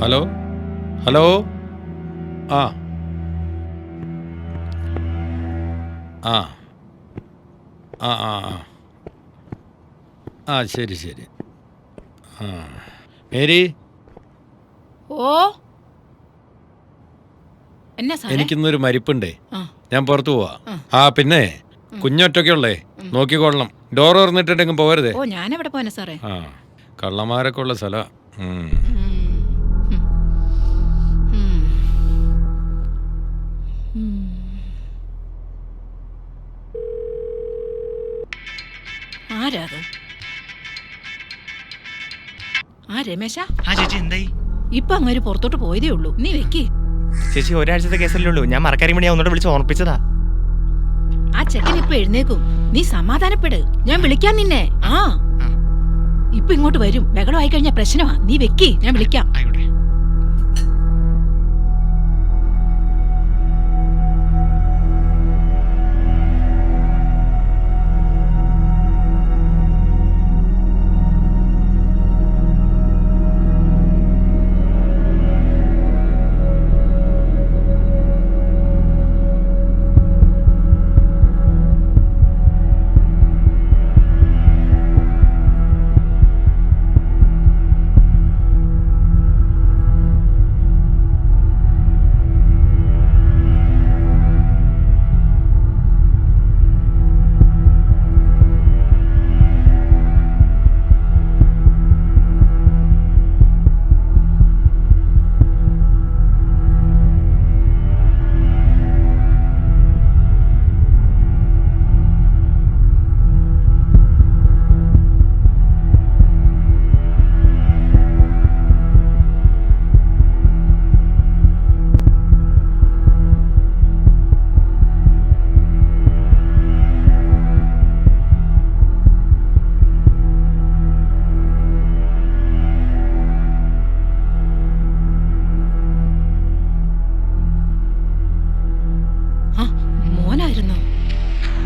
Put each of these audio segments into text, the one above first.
Hello? Hello? ആ. ആ. ആ ആ ആ. ശരി ശരി. ആ. മേരി? ഓ? എനിക്കിന്നൊരു മരിപ്പുണ്ടേ. ഞാൻ പുറത്തു പോവാ. ആ. പിന്നെ കുഞ്ഞൊറ്റൊക്കെ ഉള്ളേ നോക്കിക്കൊള്ളണം. ഡോർ തുറന്നിട്ടെങ്കിലും പോകരുതേ. ഓ ഞാൻ എവിടെ പോനെ സാറേ? ആ കള്ളന്മാരൊക്കെ ഉള്ള സ്ഥല. ആ രമേശ? ആ ചേച്ചി എന്തായി? ഇപ്പൊ അങ്ങൊരു പുറത്തോട്ട് പോയതേ ഉള്ളൂ. നീ വെക്കേ. ചേച്ചി ഒരാഴ്ചത്തെ കേസല്ലേ ഉള്ളൂ. ഞാൻ മറക്കാരി മണി ഒന്നോട് വിളിച്ച് ഓർപ്പിച്ചതാ. ആ ചെക്കൻ ഇപ്പൊ എഴുന്നേക്കും നീ സമാധാനപ്പെട്. ഞാൻ വിളിക്കാം നിന്നെ. ആ. ഇപ്പൊ ഇങ്ങോട്ട് വരും. ബഹളമായി കഴിഞ്ഞ പ്രശ്നമാ. നീ വെക്കി. ഞാൻ വിളിക്കാം.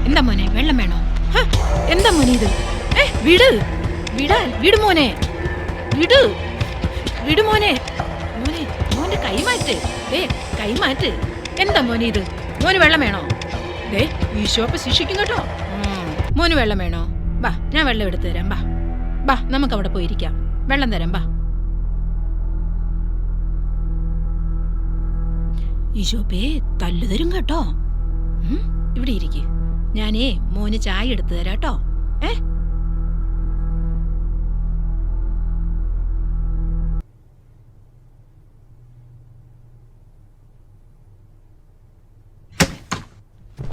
എന്താ മോനെ? വെള്ളം വേണോ? എന്താ മോനെ ഇത്? ഏ വിട്. വിടാൻ. വിട് മോനെ. വിട്. വിട് മോനെ. മോനെ മോന്റെ കൈമാറ്റ് ദേ കൈമാറ്റ് എന്താ മോനെ ഇത്? മോന് വെള്ളം വേണോ? ദേ ഈശോപ്പ് ശിക്ഷിക്കും കേട്ടോ. മോന് വെള്ളം വേണോ? ബാ ഞാൻ വെള്ളം എടുത്തു തരാം. ബാ. ബാ നമുക്ക് അവിടെ പോയിരിക്കാം വെള്ളം തരാം ബാ. ഈശോപ്പേ തല്ലു തരും കേട്ടോ. ഇവിടെ ഇരിക്കെ. ഞാനേ മോന് ചായ എടുത്തു തരാം കേട്ടോ ഏ?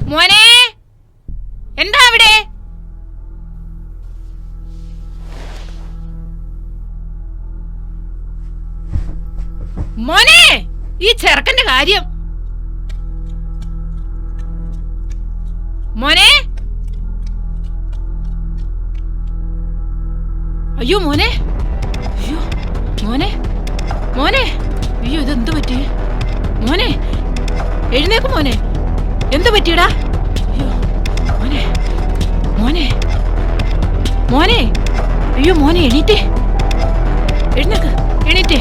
മോനെ എന്താ അവിടെ? മോനെ ഈ ചെറുക്കന്റെ കാര്യം മോനെ? അയ്യോ മോനെ. അയ്യോ മോനെ. മോനെ. അയ്യോ ഇതെന്ത് പറ്റി? മോനെ. എഴുന്നേക്ക് മോനെ. എന്ത് പറ്റിയടാ? അയ്യോ മോനെ. മോനെ. മോനെ. അയ്യോ മോനെ എണീറ്റേ. എഴുന്നേക്ക് എണീറ്റേ.